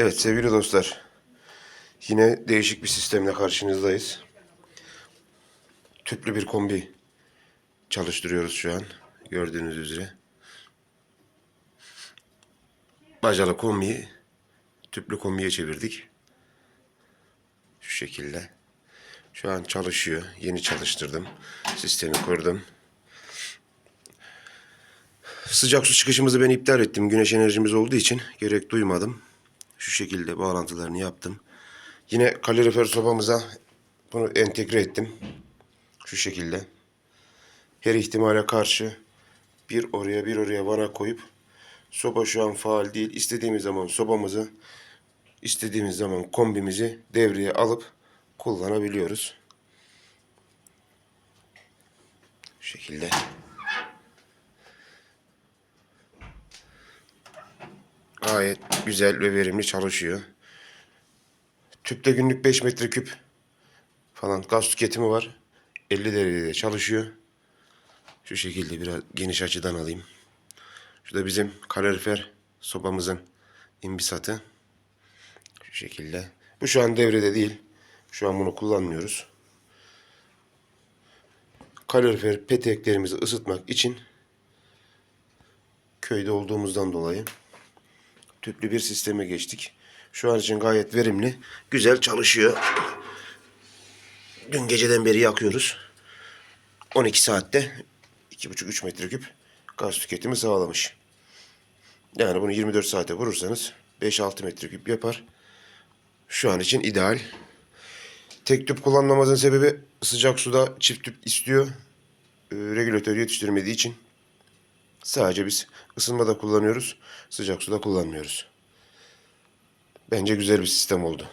Evet sevgili dostlar. Yine değişik bir sistemle karşınızdayız. Tüplü bir kombi çalıştırıyoruz şu an. Gördüğünüz üzere. Bacalı kombiyi tüplü kombiye çevirdik. Şu şekilde. Şu an çalışıyor. Yeni çalıştırdım. Sistemi kurdum. Sıcak su çıkışımızı ben iptal ettim. Güneş enerjimiz olduğu için gerek duymadım. Şu şekilde bağlantılarını yaptım. Yine kalorifer sobamıza bunu entegre ettim. Şu şekilde. Her ihtimale karşı bir oraya bir oraya vana koyup soba şu an faal değil. İstediğimiz zaman sobamızı istediğimiz zaman kombimizi devreye alıp kullanabiliyoruz. Şu şekilde. Gayet güzel ve verimli çalışıyor. Tüpte günlük 5 metreküp falan gaz tüketimi var. 50 derecede çalışıyor. Şu şekilde biraz geniş açıdan alayım. Şu da bizim kalorifer sobamızın imbisatı. Şu şekilde. Bu şu an devrede değil. Şu an bunu kullanmıyoruz. Kalorifer peteklerimizi ısıtmak için köyde olduğumuzdan dolayı tüplü bir sisteme geçtik. Şu an için gayet verimli. Güzel çalışıyor. Dün geceden beri yakıyoruz. 12 saatte 2,5-3 metreküp gaz tüketimi sağlamış. Yani bunu 24 saate vurursanız 5-6 metreküp yapar. Şu an için ideal. Tek tüp kullanmamızın sebebi sıcak suda çift tüp istiyor. Ee, regülatör yetiştirmediği için sadece biz ısınmada kullanıyoruz. Sıcak suda kullanmıyoruz. Bence güzel bir sistem oldu.